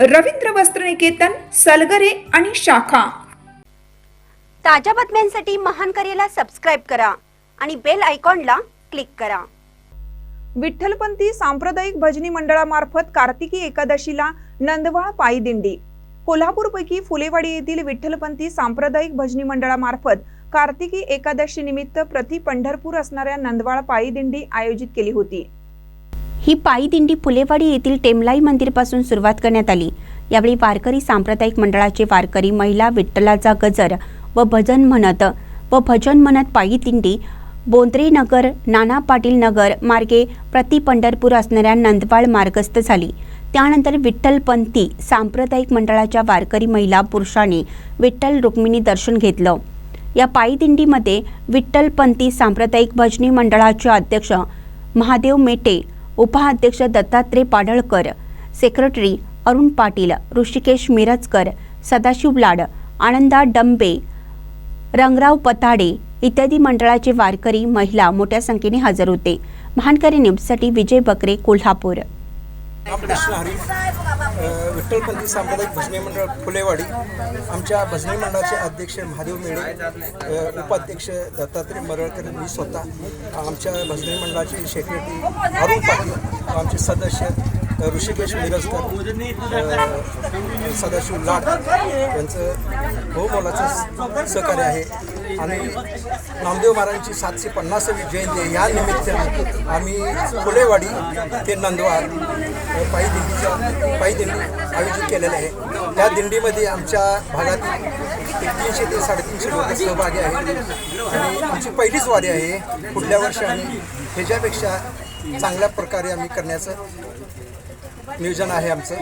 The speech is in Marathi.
रवींद्र वस्त्रनिकेतन सलगरे आणि शाखा. ताज्या बातम्यांसाठी महान करेला सबस्क्राईब करा आणि बेल आयकॉनला क्लिक करा. विठ्ठलपंथी सांप्रदायिक भजनी मंडळामार्फत कार्तिकी एकादशीला नंदवाळ पायी दिंडी कोल्हापूरपैकी फुलेवाडी येथील विठ्ठलपंथी सांप्रदायिक भजनी मंडळामार्फत कार्तिकी एकादशी निमित्त प्रति पंढरपूर असणाऱ्या नंदवाळ पायी दिंडी आयोजित केली होती. ही पायी दिंडी फुलेवाडी येथील टेमलाई मंदिरपासून सुरुवात करण्यात आली. यावेळी वारकरी सांप्रदायिक मंडळाचे वारकरी महिला विठ्ठलाचा गजर व भजन म्हणत व भजन म्हणत पायी दिंडी बोंद्रे नगर नाना पाटील नगर मार्गे प्रति पंढरपूर असणाऱ्या नंदवाळ मार्गस्थ झाली. त्यानंतर विठ्ठलपंथी सांप्रदायिक मंडळाच्या वारकरी महिला पुरुषांनी विठ्ठल रुक्मिणी दर्शन घेतलं. या पायीदिंडीमध्ये विठ्ठलपंथी सांप्रदायिक भजनी मंडळाचे अध्यक्ष महादेव मेटे उपाध्यक्ष दत्तात्रय पाडळकर सेक्रेटरी अरुण पाटील ऋषिकेश मिरजकर सदाशिव लाड आनंदा डंबे रंगराव पताडे इत्यादी मंडळाचे वारकरी महिला मोठ्या संख्येने हजर होते. महानकरी न्यूजसाठी विजय बकरे कोल्हापूर. कृष्ण हरी अ, विठ्ठलपंथी सांप्रदायिक भजनी मंडळ फुलेवाडी आमच्या भजनी मंडळाचे अध्यक्ष महादेव मेळे उपाध्यक्ष दत्तात्रय मरळकर मी स्वतः आमच्या भजनी मंडळाचे सेक्रेटरी अरुण पाटील आमचे सदस्य ऋषिकेश मिरजकर सदाशिव लाट यांचं बहुमोलाचं सहकार्य आहे. आणि नामदेव महाराजांची सातशे पन्नासावी जयंती या निमित्त आम्ही फुलेवाडी ते नंदवार पायी दिंडीच्या पायी दिंडी आयोजित केलेलं आहे. त्या दिंडीमध्ये आमच्या भागातील एक तीनशे ते साडेतीनशे लोक सहभागी आहेत. आणि आमची पहिलीच वारी आहे. पुढल्या वर्षी आम्ही ह्याच्यापेक्षा चांगल्या प्रकारे आम्ही करण्याचं नियोजन आहे आमचं.